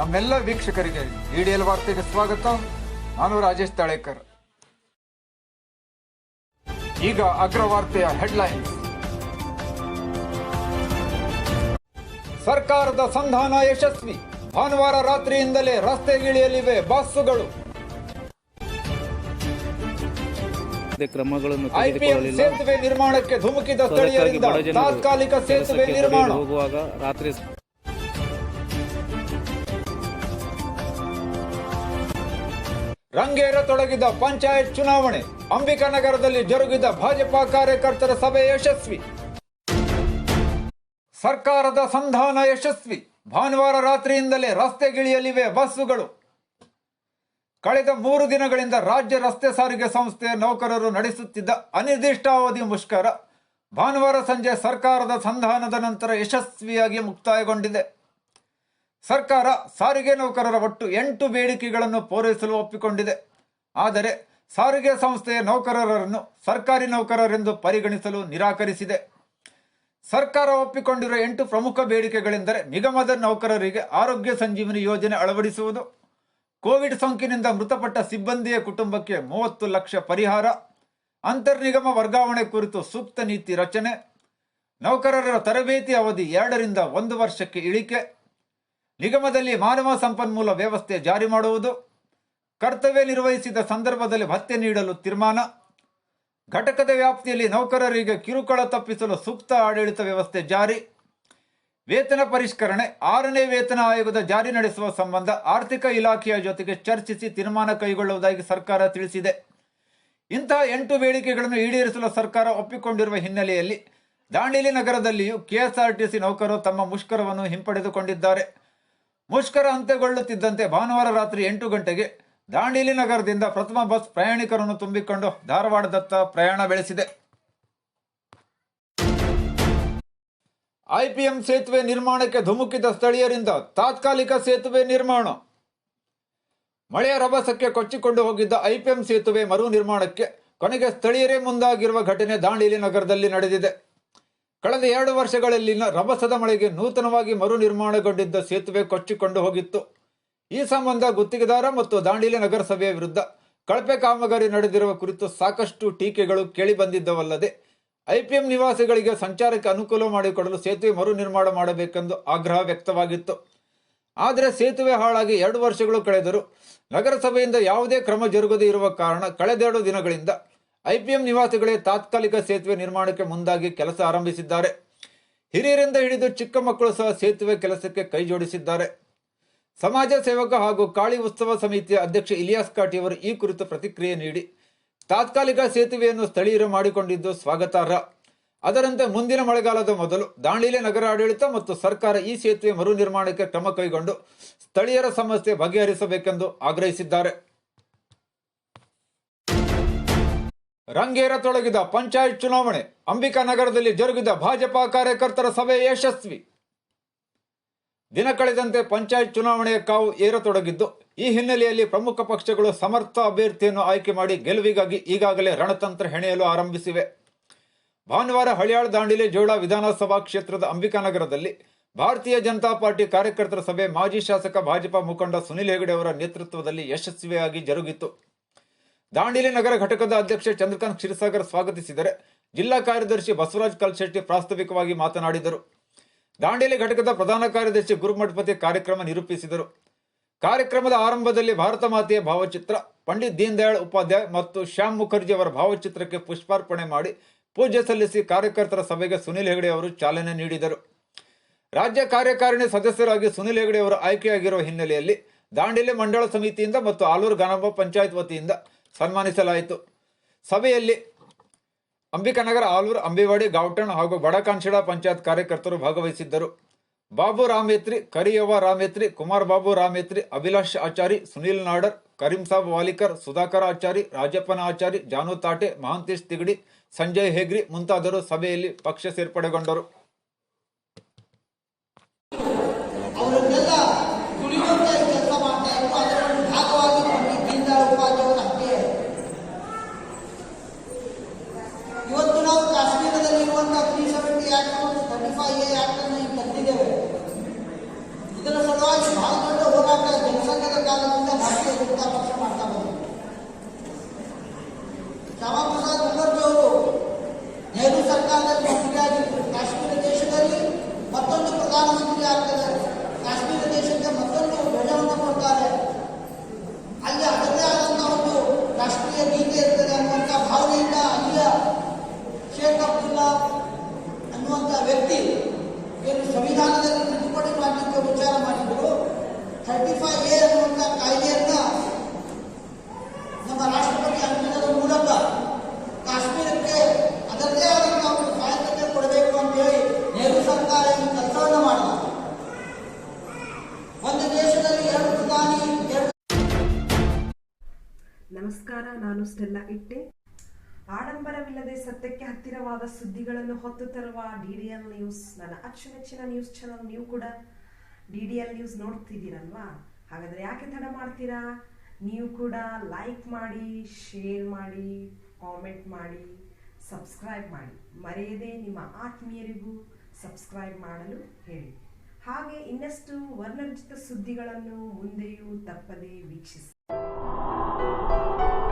ನಮ್ಮೆಲ್ಲ ವೀಕ್ಷಕರಿಗೆ ಇಡಿಎಲ್ ವಾರ್ತೆಗೆ ಸ್ವಾಗತ. ನಾನು ರಾಜೇಶ್ ತಾಳೇಕರ್. ಈಗ ಅಗ್ರವಾರ್ತೆಯ ಹೆಡ್ಲೈನ್ಸ್ ಸರ್ಕಾರದ ಸಂಧಾನ ಯಶಸ್ವಿ. ಭಾನುವಾರ ರಾತ್ರಿಯಿಂದಲೇ ರಸ್ತೆಗಿಳಿಯಲಿವೆ ಬಸ್ಸುಗಳು. ಕ್ರಮಗಳನ್ನು ಸೇತುವೆ ನಿರ್ಮಾಣಕ್ಕೆ ಧುಮುಕಿದ ಸ್ಥಳೀಯರಿಂದ ತಾತ್ಕಾಲಿಕ ಸೇತುವೆ ನಿರ್ಮಾಣ. ಹೋಗುವಾಗ ರಾತ್ರಿ ರಂಗೇರತೊಡಗಿದ ಪಂಚಾಯತ್ ಚುನಾವಣೆ ಅಂಬಿಕಾನಗರದಲ್ಲಿ ಜರುಗಿದ ಭಾಜಪಾ ಕಾರ್ಯಕರ್ತರ ಸಭೆ ಯಶಸ್ವಿ. ಸರ್ಕಾರದ ಸಂಧಾನ ಯಶಸ್ವಿ. ಭಾನುವಾರ ರಾತ್ರಿಯಿಂದಲೇ ರಸ್ತೆಗಿಳಿಯಲಿವೆ ಬಸ್ಸುಗಳು. ಕಳೆದ ಮೂರು ದಿನಗಳಿಂದ ರಾಜ್ಯ ರಸ್ತೆ ಸಾರಿಗೆ ಸಂಸ್ಥೆಯ ನೌಕರರು ನಡೆಸುತ್ತಿದ್ದ ಅನಿರ್ದಿಷ್ಟಾವಧಿ ಮುಷ್ಕರ ಭಾನುವಾರ ಸಂಜೆ ಸರ್ಕಾರದ ಸಂಧಾನದ ನಂತರ ಯಶಸ್ವಿಯಾಗಿ ಮುಕ್ತಾಯಗೊಂಡಿದೆ. ಸರ್ಕಾರ ಸಾರಿಗೆ ನೌಕರರ ಒಟ್ಟು ಎಂಟು ಬೇಡಿಕೆಗಳನ್ನು ಪೂರೈಸಲು ಒಪ್ಪಿಕೊಂಡಿದೆ. ಆದರೆ ಸಾರಿಗೆ ಸಂಸ್ಥೆಯ ನೌಕರರನ್ನು ಸರ್ಕಾರಿ ನೌಕರರೆಂದು ಪರಿಗಣಿಸಲು ನಿರಾಕರಿಸಿದೆ. ಸರ್ಕಾರ ಒಪ್ಪಿಕೊಂಡಿರುವ ಎಂಟು ಪ್ರಮುಖ ಬೇಡಿಕೆಗಳೆಂದರೆ ನಿಗಮದ ನೌಕರರಿಗೆ ಆರೋಗ್ಯ ಸಂಜೀವನಿ ಯೋಜನೆ ಅಳವಡಿಸುವುದು, ಕೋವಿಡ್ ಸೋಂಕಿನಿಂದ ಮೃತಪಟ್ಟ ಸಿಬ್ಬಂದಿಯ ಕುಟುಂಬಕ್ಕೆ ಮೂವತ್ತು ಲಕ್ಷ ಪರಿಹಾರ, ಅಂತರ್ನಿಗಮ ವರ್ಗಾವಣೆ ಕುರಿತು ಸೂಕ್ತ ನೀತಿ ರಚನೆ, ನೌಕರರ ತರಬೇತಿ ಅವಧಿ ಎರಡರಿಂದ ಒಂದು ವರ್ಷಕ್ಕೆ ಇಳಿಕೆ ನಿಗಮದಲ್ಲಿ ಮಾನವ ಸಂಪನ್ಮೂಲ ವ್ಯವಸ್ಥೆ ಜಾರಿ ಮಾಡುವುದು, ಕರ್ತವ್ಯ ನಿರ್ವಹಿಸಿದ ಸಂದರ್ಭದಲ್ಲಿ ಭತ್ಯೆ ನೀಡಲು ತೀರ್ಮಾನ, ಘಟಕದ ವ್ಯಾಪ್ತಿಯಲ್ಲಿ ನೌಕರರಿಗೆ ಕಿರುಕುಳ ತಪ್ಪಿಸಲು ಸೂಕ್ತ ಆಡಳಿತ ವ್ಯವಸ್ಥೆ ಜಾರಿ, ವೇತನ ಪರಿಷ್ಕರಣೆ, ಆರನೇ ವೇತನ ಆಯೋಗದ ಜಾರಿ ನಡೆಸುವ ಸಂಬಂಧ ಆರ್ಥಿಕ ಇಲಾಖೆಯ ಜೊತೆಗೆ ಚರ್ಚಿಸಿ ತೀರ್ಮಾನ ಕೈಗೊಳ್ಳುವುದಾಗಿ ಸರ್ಕಾರ ತಿಳಿಸಿದೆ. ಇಂತಹ ಎಂಟು ಬೇಡಿಕೆಗಳನ್ನು ಈಡೇರಿಸಲು ಸರ್ಕಾರ ಒಪ್ಪಿಕೊಂಡಿರುವ ಹಿನ್ನೆಲೆಯಲ್ಲಿ ದಾಂಡೇಲಿ ನಗರದಲ್ಲಿಯೂ ಕೆಎಸ್ಆರ್ಟಿಸಿ ನೌಕರರು ತಮ್ಮ ಮುಷ್ಕರವನ್ನು ಹಿಂಪಡೆದುಕೊಂಡಿದ್ದಾರೆ. ಮುಷ್ಕರ ಅಂತ್ಯಗೊಳ್ಳುತ್ತಿದ್ದಂತೆ ಭಾನುವಾರ ರಾತ್ರಿ ಎಂಟು ಗಂಟೆಗೆ ದಾಂಡೇಲಿ ನಗರದಿಂದ ಪ್ರಥಮ ಬಸ್ ಪ್ರಯಾಣಿಕರನ್ನು ತುಂಬಿಕೊಂಡು ಧಾರವಾಡದತ್ತ ಪ್ರಯಾಣ ಬೆಳೆಸಿದೆ. ಐಪಿಎಂ ಸೇತುವೆ ನಿರ್ಮಾಣಕ್ಕೆ ಧುಮುಕಿದ ಸ್ಥಳೀಯರಿಂದ ತಾತ್ಕಾಲಿಕ ಸೇತುವೆ ನಿರ್ಮಾಣ. ಮಳೆಯ ರಭಸಕ್ಕೆ ಕೊಚ್ಚಿಕೊಂಡು ಹೋಗಿದ್ದ ಐಪಿಎಂ ಸೇತುವೆ ಮರು ನಿರ್ಮಾಣಕ್ಕೆ ಕೊನೆಗೆ ಸ್ಥಳೀಯರೇ ಮುಂದಾಗಿರುವ ಘಟನೆ ದಾಂಡೇಲಿ ನಗರದಲ್ಲಿ ನಡೆದಿದೆ. ಕಳೆದ ಎರಡು ವರ್ಷಗಳಲ್ಲಿನ ರಭಸದ ಮಳೆಗೆ ನೂತನವಾಗಿ ಮರು ನಿರ್ಮಾಣಗೊಂಡಿದ್ದ ಸೇತುವೆ ಕೊಚ್ಚಿಕೊಂಡು ಹೋಗಿತ್ತು. ಈ ಸಂಬಂಧ ಗುತ್ತಿಗೆದಾರ ಮತ್ತು ದಾಂಡೇಲಿ ನಗರಸಭೆಯ ವಿರುದ್ಧ ಕಳಪೆ ಕಾಮಗಾರಿ ನಡೆದಿರುವ ಕುರಿತು ಸಾಕಷ್ಟು ಟೀಕೆಗಳು ಕೇಳಿಬಂದಿದ್ದವಲ್ಲದೆ ಐಪಿಎಂ ನಿವಾಸಿಗಳಿಗೆ ಸಂಚಾರಕ್ಕೆ ಅನುಕೂಲ ಮಾಡಿಕೊಡಲು ಸೇತುವೆ ಮರು ನಿರ್ಮಾಣ ಮಾಡಬೇಕೆಂದು ಆಗ್ರಹ ವ್ಯಕ್ತವಾಗಿತ್ತು. ಆದರೆ ಸೇತುವೆ ಹಾಳಾಗಿ ಎರಡು ವರ್ಷಗಳು ಕಳೆದರೂ ನಗರಸಭೆಯಿಂದ ಯಾವುದೇ ಕ್ರಮ ಜರುಗದೇ ಇರುವ ಕಾರಣ ಕಳೆದೆರಡು ದಿನಗಳಿಂದ ಐಪಿಎಂ ನಿವಾಸಿಗಳೇ ತಾತ್ಕಾಲಿಕ ಸೇತುವೆ ನಿರ್ಮಾಣಕ್ಕೆ ಮುಂದಾಗಿ ಕೆಲಸ ಆರಂಭಿಸಿದ್ದಾರೆ. ಹಿರಿಯರಿಂದ ಹಿಡಿದು ಚಿಕ್ಕ ಮಕ್ಕಳು ಸಹ ಸೇತುವೆ ಕೆಲಸಕ್ಕೆ ಕೈ ಜೋಡಿಸಿದ್ದಾರೆ ಸಮಾಜ ಸೇವಕ ಹಾಗೂ ಕಾಳಿ ಉತ್ಸವ ಸಮಿತಿಯ ಅಧ್ಯಕ್ಷ ಇಲಿಯಾಸ್ ಕಾಟಿಯವರು ಈ ಕುರಿತು ಪ್ರತಿಕ್ರಿಯೆ ನೀಡಿ, ತಾತ್ಕಾಲಿಕ ಸೇತುವೆಯನ್ನು ಸ್ಥಳೀಯರು ಮಾಡಿಕೊಂಡಿದ್ದು ಸ್ವಾಗತಾರ್ಹ. ಅದರಂತೆ ಮುಂದಿನ ಮಳೆಗಾಲದ ಮೊದಲು ದಾಂಡಿಲೆ ನಗರ ಆಡಳಿತ ಮತ್ತು ಸರ್ಕಾರ ಈ ಸೇತುವೆ ಮರು ನಿರ್ಮಾಣಕ್ಕೆ ಕ್ರಮ ಕೈಗೊಂಡು ಸ್ಥಳೀಯರ ಸಮಸ್ಯೆ ಬಗೆಹರಿಸಬೇಕೆಂದು ಆಗ್ರಹಿಸಿದ್ದಾರೆ. ರಂಗೇರತೊಡಗಿದ ಪಂಚಾಯತ್ ಚುನಾವಣೆ, ಅಂಬಿಕಾ ನಗರದಲ್ಲಿ ಜರುಗಿದ ಭಾಜಪಾ ಕಾರ್ಯಕರ್ತರ ಸಭೆ ಯಶಸ್ವಿ. ದಿನ ಕಳೆದಂತೆ ಪಂಚಾಯತ್ ಚುನಾವಣೆಯ ಕಾವು ಏರತೊಡಗಿದ್ದು, ಈ ಹಿನ್ನೆಲೆಯಲ್ಲಿ ಪ್ರಮುಖ ಪಕ್ಷಗಳು ಸಮರ್ಥ ಅಭ್ಯರ್ಥಿಯನ್ನು ಆಯ್ಕೆ ಮಾಡಿ ಗೆಲುವಿಗಾಗಿ ಈಗಾಗಲೇ ರಣತಂತ್ರ ಹೆಣೆಯಲು ಆರಂಭಿಸಿವೆ. ಭಾನುವಾರ ಹಳಿಯಾಳ ದಾಂಡಿಲೆ ಜೋಳ ವಿಧಾನಸಭಾ ಕ್ಷೇತ್ರದ ಅಂಬಿಕಾನಗರದಲ್ಲಿ ಭಾರತೀಯ ಜನತಾ ಪಾರ್ಟಿ ಕಾರ್ಯಕರ್ತರ ಸಭೆ ಮಾಜಿ ಶಾಸಕ ಭಾಜಪಾ ಮುಖಂಡ ಸುನಿಲ್ ಹೆಗಡೆ ಅವರ ನೇತೃತ್ವದಲ್ಲಿ ಯಶಸ್ವಿಯಾಗಿ ಜರುಗಿತು ದಾಂಡೇಲಿ ನಗರ ಘಟಕದ ಅಧ್ಯಕ್ಷ ಚಂದ್ರಕಾಂತ್ ಕ್ಷೀರಸಾಗರ್ ಸ್ವಾಗತಿಸಿದರೆ ಜಿಲ್ಲಾ ಕಾರ್ಯದರ್ಶಿ ಬಸವರಾಜ್ ಕಲ್ಶೆಟ್ಟಿ ಪ್ರಾಸ್ತಾವಿಕವಾಗಿ ಮಾತನಾಡಿದರು. ದಾಂಡೇಲಿ ಘಟಕದ ಪ್ರಧಾನ ಕಾರ್ಯದರ್ಶಿ ಗುರುಮಠಪತಿ ಕಾರ್ಯಕ್ರಮ ನಿರೂಪಿಸಿದರು. ಕಾರ್ಯಕ್ರಮದ ಆರಂಭದಲ್ಲಿ ಭಾರತ ಮಾತೆಯ ಭಾವಚಿತ್ರ, ಪಂಡಿತ್ ದೀನ್ ದಯಾಳ್ ಉಪಾಧ್ಯಾಯ ಮತ್ತು ಶ್ಯಾಮ್ ಮುಖರ್ಜಿ ಅವರ ಭಾವಚಿತ್ರಕ್ಕೆ ಪುಷ್ಪಾರ್ಪಣೆ ಮಾಡಿ ಪೂಜೆ ಸಲ್ಲಿಸಿ ಕಾರ್ಯಕರ್ತರ ಸಭೆಗೆ ಸುನಿಲ್ ಹೆಗಡೆ ಅವರು ಚಾಲನೆ ನೀಡಿದರು. ರಾಜ್ಯ ಕಾರ್ಯಕಾರಿಣಿ ಸದಸ್ಯರಾಗಿ ಸುನಿಲ್ ಹೆಗಡೆ ಅವರು ಆಯ್ಕೆಯಾಗಿರುವ ಹಿನ್ನೆಲೆಯಲ್ಲಿ ದಾಂಡೇಲಿ ಮಂಡಳ ಸಮಿತಿಯಿಂದ ಮತ್ತು ಆಲೂರು ಗಾನಂಬ ಪಂಚಾಯತ್ ವತಿಯಿಂದ ಸನ್ಮಾನಿಸಲಾಯಿತು. ಸಭೆಯಲ್ಲಿ ಅಂಬಿಕಾನಗರ ಆಲೂರು, ಅಂಬಿವಾಡಿ, ಗಾವಟಣ್ ಹಾಗೂ ಬಡಕಾಂಶಿಡ ಪಂಚಾಯತ್ ಕಾರ್ಯಕರ್ತರು ಭಾಗವಹಿಸಿದ್ದರು. ಬಾಬು ರಾಮೇತ್ರಿ, ಕರಿಯವ್ವ ರಾಮೇತ್ರಿ, ಕುಮಾರ್ ಬಾಬು ರಾಮೇತ್ರಿ, ಅಭಿಲಾಷ್ ಆಚಾರಿ, ಸುನೀಲ್ ನಾಡರ್, ಕರೀಂ ಸಾಬ್ ವಾಲಿಕರ್, ಸುಧಾಕರ ಆಚಾರಿ, ರಾಜಪ್ಪನ ಆಚಾರಿ, ಜಾನು ತಾಟೆ, ಮಹಾಂತೇಶ್ ತಿಗಡಿ, ಸಂಜಯ್ ಹೆಗ್ರಿ ಮುಂತಾದರು ಸಭೆಯಲ್ಲಿ ಪಕ್ಷ ಸೇರ್ಪಡೆಗೊಂಡರು. ಸರ್ಕಾರದಲ್ಲಿ ಮಂತ್ರಿಯಾಗಿದ್ದರು ಕಾಶ್ಮೀರ ದೇಶದಲ್ಲಿ ಮತ್ತೊಂದು ಪ್ರಧಾನಮಂತ್ರಿ ಆಗ್ತಾರೆ ನಮಸ್ಕಾರ, ನಾನು ಸ್ಟೆಲ್ಲಾ ಇಟ್ಟೆ. ಆಡಂಬರವಿಲ್ಲದೆ ಸತ್ಯಕ್ಕೆ ಹತ್ತಿರವಾದ ಸುದ್ದಿಗಳನ್ನು ಹೊತ್ತು ತರುವ ಡಿ ಡಿ ಎಲ್ ನ್ಯೂಸ್, ನನ್ನ ಅಚ್ಚುಮೆಚ್ಚಿನ ನ್ಯೂಸ್ ಚಾನಲ್ ನೀವು ಕೂಡ ಡಿ ಡಿ ಎಲ್ ನ್ಯೂಸ್ ನೋಡ್ತಿದ್ದೀರಲ್ವಾ? ಹಾಗಾದರೆ ಯಾಕೆ ತಡ ಮಾಡ್ತೀರಾ? ನೀವು ಕೂಡ ಲೈಕ್ ಮಾಡಿ ಶೇರ್ ಮಾಡಿ ಕಾಮೆಂಟ್ ಮಾಡಿ ಸಬ್ಸ್ಕ್ರೈಬ್ ಮಾಡಿ. ಮರೆಯದೆ ನಿಮ್ಮ ಆತ್ಮೀಯರಿಗೂ ಸಬ್ಸ್ಕ್ರೈಬ್ ಮಾಡಲು ಹೇಳಿ. ಹಾಗೆ ಇನ್ನಷ್ಟು ವರ್ಣರಂಜಿತ ಸುದ್ದಿಗಳನ್ನು ಮುಂದೆಯೂ ತಪ್ಪದೆ ವೀಕ್ಷಿಸಿ. Thank you.